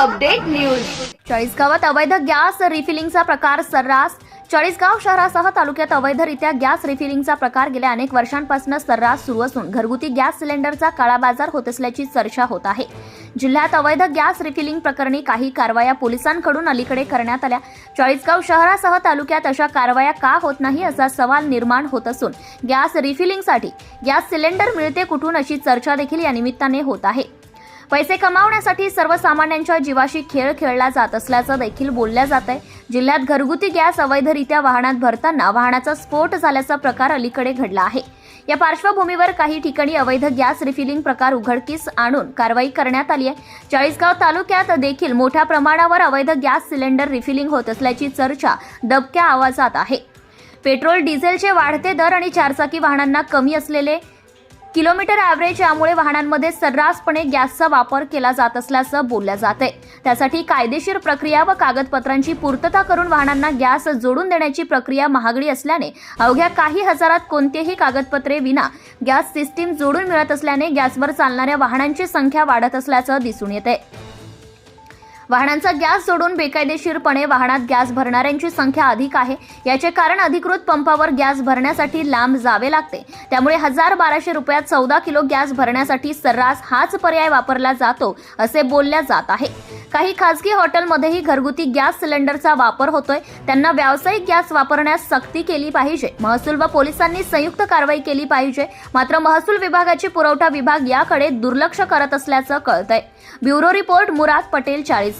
Update news. चाळीसगावात अवैध gas रिफिलिंगचा प्रकार सर्रास. चाळीसगाव शहरासह तालुक्यात अवैधरित्या गॅस रिफिलिंगचा प्रकार गेल्या अनेक वर्षांपासून सर्रास सुरू असून घरगुती गॅस सिलेंडरचा काळाबाजार होत असल्याची चर्चा होत आहे. जिल्ह्यात अवैध गॅस रिफिलिंग प्रकरणी काही कारवाया पोलिसांकडून अलीकडे करण्यात आल्या. चाळीसगाव शहरासह तालुक्यात अशा कारवाया का होत नाही असा सवाल निर्माण होत असून गॅस रिफिलिंगसाठी गॅस सिलेंडर मिळते कुठून अशी चर्चा देखील या निमित्ताने होत आहे. पैसे कमावण्यासाठी सर्वसामान्यांच्या जीवाशी खेळ खेळला जात असल्याचं देखील बोलल्या जात आहे जिल्ह्यात घरगुती गॅस अवैधरित्या वाहनात भरताना वाहनाचा स्फोट झाल्याचा प्रकार अलीकडे घडला आहे. या पार्श्वभूमीवर काही ठिकाणी अवैध गॅस रिफिलिंग प्रकार उघडकीस आणून कारवाई करण्यात आली आहे. चाळीसगाव तालुक्यात देखील मोठ्या प्रमाणावर अवैध गॅस सिलेंडर रिफिलिंग होत असल्याची चर्चा दबक्या आवाजात आहे. पेट्रोल डिझेलचे वाढते दर आणि चारचाकी वाहनांना कमी असलेले किलोमीटर ॲव्हरेज यामुळे वाहनांमध्ये सर्रासपणे गॅसचा वापर केला जात असल्याचं बोललं जात. आहे त्यासाठी कायदेशीर प्रक्रिया व कागदपत्रांची पूर्तता करून वाहनांना गॅस जोडून देण्याची प्रक्रिया महागडी असल्याने अवघ्या काही हजारात कोणतेही कागदपत्रे विना गॅस सिस्टीम जोडून मिळत असल्याने गॅसवर चालणाऱ्या वाहनांची संख्या वाढत असल्याचं दिसून येते. वाहनांचा गॅस जोडून बेकायदेशीरपणे वाहनात गॅस भरणाऱ्यांची संख्या अधिक आहे. याचे कारण अधिकृत पंपावर गॅस भरण्यासाठी लांब जावे लागते. त्यामुळे हजार बाराशे रुपयात चौदा किलो गॅस भरण्यासाठी सर्रास हाच पर्याय वापरला जातो असे बोलल्या जात आहे. काही खासगी हॉटेलमध्येही घरगुती गॅस सिलेंडरचा वापर होतोय. त्यांना व्यावसायिक गॅस वापरण्यास सक्ती केली पाहिजे. महसूल व पोलिसांनी संयुक्त कारवाई केली पाहिजे. मात्र महसूल विभागाची पुरवठा विभाग याकडे दुर्लक्ष करत असल्याचं कळतंय. ब्युरो रिपोर्ट मुराद पटेल चाळीस.